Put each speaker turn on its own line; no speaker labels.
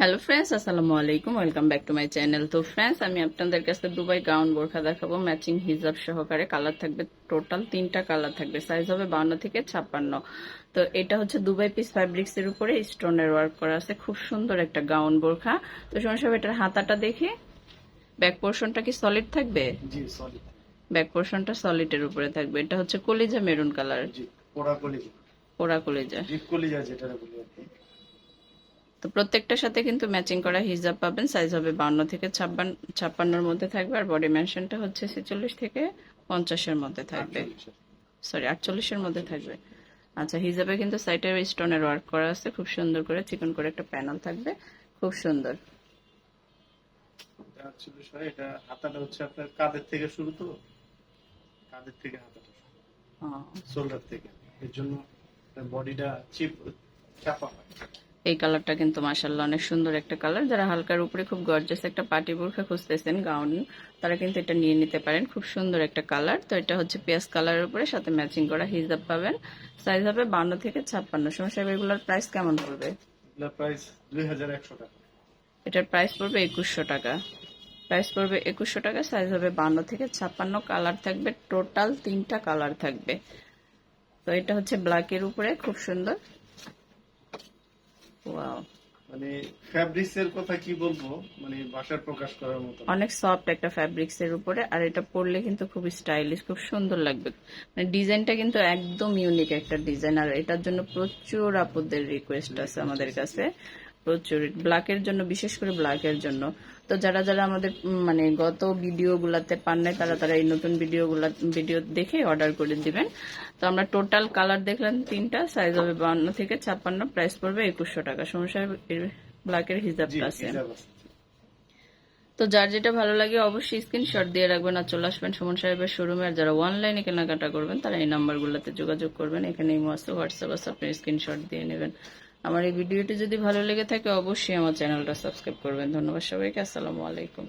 Hello friends আসসালামু আলাইকুম welcome back to my channel তো ফ্রেন্ডস আমি আপনাদের কাছে দুবাই গাউন বোরখা দেখাবো। ম্যাচিং হিজাব সহকারে কালার থাকবে। টোটাল তিনটা কালার থাকবে। সাইজ হবে বাউন্ন থেকে ছাপ্পান্ন। তো এটা হচ্ছে দুবাই পিস ফ্যাব্রিক্স এর উপরে স্টোনের ওয়ার্ক করা আছে। খুব সুন্দর একটা গাউন বোরখা। তো সময় সব এটার হাতাটা দেখি। ব্যাক পোর্শনটা কি সলিড থাকবে?
সলিড
ব্যাক পোর্শনটা সলিডের উপরে থাকবে। এটা হচ্ছে কলিজা মেরুন কালার
পোড়া কলিজা।
পোড়া কলিজা।
কলিজা যেটা
তো প্রত্যেকটার সাথে কিন্তু ম্যাচিং করা হিজাব পাবেন সাইজ হবে বান্ন থেকে ছাপ্পান্ন ছাপ্পান্নর মধ্যে থাকবে আর বডি মেনশনটা হচ্ছে ছেচল্লিশ থেকে পঞ্চাশের মধ্যে থাকবে। সরি আটচল্লিশের মধ্যে থাকবে। আচ্ছা হিজাবে কিন্তু সাইডের স্টোনের ওয়ার্ক করা আছে খুব সুন্দর করে চিকন করে একটা প্যানেল থাকবে খুব সুন্দর।
এটা হাতাটা হচ্ছে আপনার কাঁধের থেকে শুরু তো? কাঁধের থেকে হাতাটা শোল্ডার থেকে। এর জন্য বডিটা চিপ চাপা হয়।
এই কালারটা কিন্তু মাসাল্লাহ অনেক সুন্দর একটা কালার। যারা হালকার উপরে খুব গর্জাস একটা পার্টি বোরখা খুঁজতেছেন গাউন তারা কিন্তু এটা নিয়ে নিতে পারেন। খুব সুন্দর একটা কালার। তো এটা হচ্ছে পেঁয়াজ কালারের উপরে সাথে ম্যাচিং করা হিজাব পাবেন। সাইজ হবে বান্ন থেকে ছাপ্পান্ন। সমস্যা এগুলোর প্রাইস কেমন পড়বে?
প্রাইস দুই হাজার একশো টাকা।
এটার প্রাইস পড়বে একুশশো টাকা। প্রাইস পড়বে একুশশো টাকা সাইজ হবে বান্ন থেকে ছাপ্পান্ন। কালার থাকবে টোটাল তিনটা কালার থাকবে। তো এটা হচ্ছে ব্ল্যাকের উপরে খুব সুন্দর। ওয়াও
মানে ফ্যাব্রিক্স এর কথা কি বলব? মানে ভাষার প্রকাশ করার মতো।
অনেক সফট একটা ফ্যাব্রিক্স এর উপরে আর এটা পরলে কিন্তু খুব স্টাইলিশ খুব সুন্দর লাগবে। মানে ডিজাইনটা কিন্তু একদম ইউনিক একটা ডিজাইন আর এটার জন্য প্রচুর আপুদের রিকোয়েস্ট আছে আমাদের কাছে। প্রচুর ব্ল্যাকের জন্য বিশেষ করে ব্ল্যাকের জন্য। তো যারা যারা আমাদের মানে গত ভিডিও গুলাতে পান নাই তারা তারা এই নতুন ভিডিও গুলা ভিডিও দেখে অর্ডার করে দিবেন। তো আমরা টোটাল কালার দেখলাম তিনটা সাইজ হবে বান্ন থেকে ছাপ্পান্ন প্রাইস পড়বে একুশশো টাকা। সমস্যা ব্ল্যাকের
জি
হিজাবটা আছে। তো যার যেটা ভালো লাগে অবশ্যই স্ক্রিনশট দিয়ে রাখবেন আর চলে আসবেন সুমন সাহেবের শোরুমে আর যারা অনলাইনে কেনাকাটা করবেন তারা এই নাম্বারগুলোতে যোগাযোগ করবেন। এখানে হোয়াটসঅ্যাপ আছে আপনি স্ক্রিনশট দিয়ে নেবেন। আমার এই ভিডিওটি যদি ভালো লেগে থাকে, অবশ্যই আমার চ্যানেলটা সাবস্ক্রাইব করবেন। ধন্যবাদ সবাইকে। আসসালামু আলাইকুম।